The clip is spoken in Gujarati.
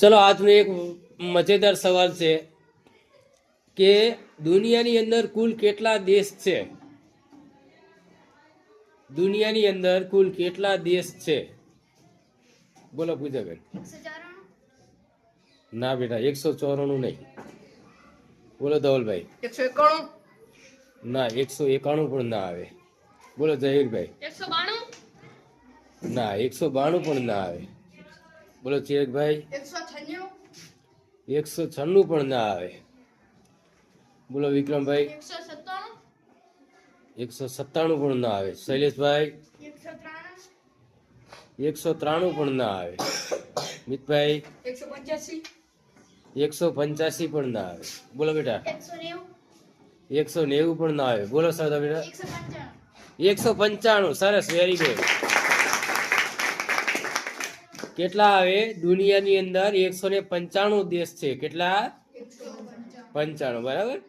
ચલો આજનો એક મજેદાર સવાલ છે કે દુનિયાની અંદર કુલ કેટલા દેશ છે? દુનિયાની અંદર કુલ કેટલા દેશ છે? બોલો પૂજાબેન ના બેટા એકસો ચોરાણું નહીં. બોલો ધવલભાઈ. એકસો એકાણું? ના એકસો એકાણું પણ ના આવે. બોલો જહીરભાઈ. એકસો બાણું? ના એકસો બાણું પણ ના આવે. બોલો ચિરકભાઈ એકસો છન્નું. પણ ના આવે. બોલો વિક્રમભાઈ. એકસો સત્તાણું. પણ ના આવે. શૈલેષભાઈ. એકસો ત્રાણું. પણ ના આવે. મિતભાઈ. એકસો પંચ્યાસી. પણ ના આવે. બોલો બેટા. એકસો નેવું. પણ ના આવે. બોલો સાહેબ બેટા. એકસો પંચાણું. એકસો પંચાણું. સરસ. વેરી ગુડ કેટલા આવે? દુનિયાની અંદર એકસો ને પંચાણું દેશ છે. કેટલા? પંચાણું બરાબર?